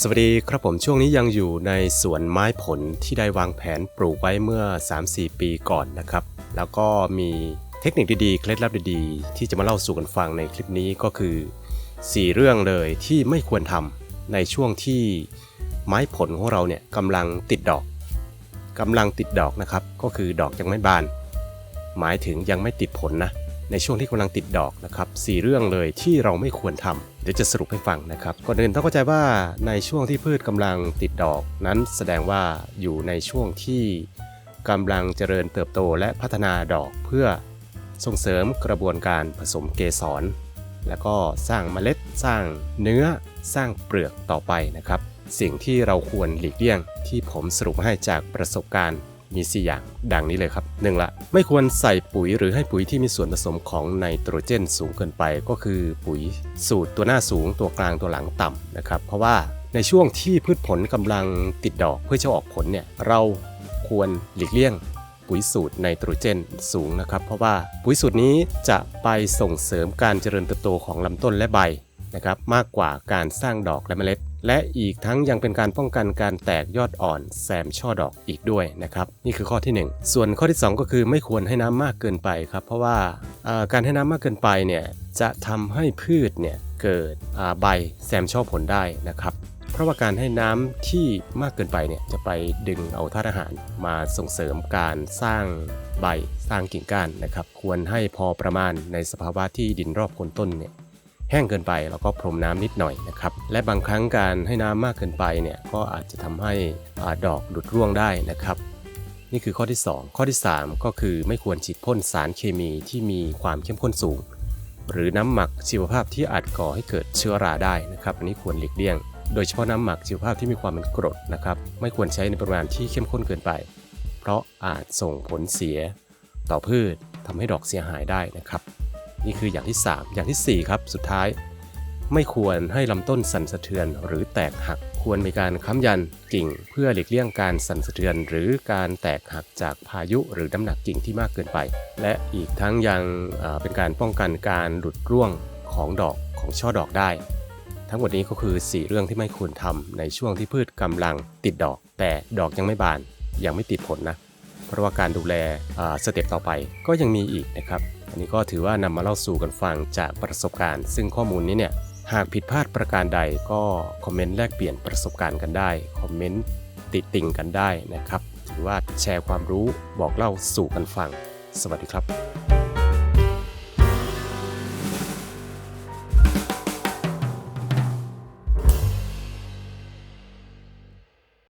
สวัสดีครับผมช่วงนี้ยังอยู่ในสวนไม้ผลที่ได้วางแผนปลูกไว้เมื่อ 3-4 ปีก่อนนะครับ แล้วก็มีเทคนิคดีๆ เคล็ดลับดีๆ ที่จะมาเล่าสู่กันฟังในคลิปนี้ก็คือ 4 เรื่องเลยที่ไม่ควรทำในช่วงที่ไม้ผลของเราเนี่ยกำลังติดดอกกำลังติดดอกนะครับ ก็คือดอกยังไม่บาน หมายถึงยังไม่ติดผลนะ ในช่วงที่กำลังติดดอกนะครับสี่เรื่องเลยที่เราไม่ควรทำเดี๋ยวจะสรุปให้ฟังนะครับก่อนอื่นต้องเข้าใจว่าในช่วงที่พืชกำลังติดดอก นั้นแสดงว่าอยู่ในช่วงที่กำลังเจริญเติบโตและพัฒนาดอกเพื่อส่งเสริมกระบวนการผสมเกสร แล้วก็สร้างเมล็ดสร้างเนื้อสร้างเปลือกต่อไปนะครับ สิ่งที่เราควรหลีกเลี่ยงที่ผมสรุปให้จากประสบการณ์ มี 4 อย่าง ดังนี้เลยครับหนึ่งละ ไม่ควรใส่ปุ๋ยหรือให้ปุ๋ยที่มีส่วนผสมของไนโตรเจนสูงเกินไป ก็คือปุ๋ยสูตรตัวหน้าสูงตัวกลางตัวหลังต่ำนะครับ เพราะว่าในช่วงที่พืชผลกำลังติดดอกเพื่อจะออกผลเนี่ยเราควรหลีกเลี่ยงปุ๋ยสูตรไนโตรเจนสูงนะครับ เพราะว่าปุ๋ยสูตรนี้จะไปส่งเสริมการเจริญเติบโตของลำต้นและใบนะครับมากกว่าการสร้างดอกและเมล็ด และอีกทั้งยังเป็นการป้องกันการแตกยอดอ่อนแซมช่อดอกอีกด้วยนะครับนี่คือข้อทีหนึ่1 ส่วนข้อที่ 2 ก็คือไม่ควรให้น้ำมากเกินไปครับเพราะว่าการให้น้ำมากเกินไปเนี่ยจะทำให้พืชเนี่ยเกิดใบแซมช่อผลได้นะครับเพราะว่าการให้น้ำที่มากเกินไปเนี่ยจะไปดึงเอาธาตุอาหารมาส่งเสริมการสร้างใบสร้างกิ่งก้านนะครับ ควรให้พอประมาณในสภาวะที่ดินรอบโคนต้นเนี่ย แห้งเกินไปแล้วก็พรมน้ำนิดหน่อยนะครับและบางครั้งการให้น้ำมากเกินไปเนี่ยก็อาจจะทำให้อาดอกหลุดร่วงได้นะครับ นี่คือข้อที่ 2 ข้อที่ 3 ก็คือไม่ควรฉีดพ่นสารเคมีที่มีความเข้มข้นสูง หรือน้ำหมักชีวภาพที่อาจก่อให้เกิดเชื้อราได้นะครับอันนี้ควรหลีกเลี่ยง โดยเฉพาะน้ำหมักชีวภาพที่มีความเป็นกรดนะครับไม่ควรใช้ในปริมาณที่เข้มข้นเกินไป เพราะอาจส่งผลเสีย ต่อพืชทำให้ดอกเสียหายได้นะครับ นี่คืออย่างที่ 3 อย่างทีสี่ 4 ครับ สุดท้าย ไม่ควรให้ลำต้นสั่นสะเทือนหรือแตกหัก ควรมีการค้ำยันกิ่ง เพื่อหลีกเลี่ยงการสั่นสะเทือน หรือการแตกหักจากพายุหรือน้ำหนักกิ่งที่มากเกินไป และอีกทั้งยังเป็นการป้องกันการหลุดร่วงของดอกของช่อดอกได้ ทั้งหมดนี้ก็คือ 4 เรื่องที่ไม่ควรทำในช่วงที่พืชกำลังติดดอก แต่ดอกยังไม่บานยังไม่ติดผลนะ เพราะว่าการดูแลสเต็ปต่อไปก็ยังมีอีกนะครับ อันนี้ก็ถือว่านำมาเล่าสู่กันฟังจากประสบการณ์ ซึ่งข้อมูลนี้เนี่ยหากผิดพลาดประการใดก็คอมเมนต์แลกเปลี่ยนประสบการณ์กันได้คอมเมนต์ติติงกันได้นะครับ ถือว่าแชร์ความรู้บอกเล่าสู่กันฟัง สวัสดีครับ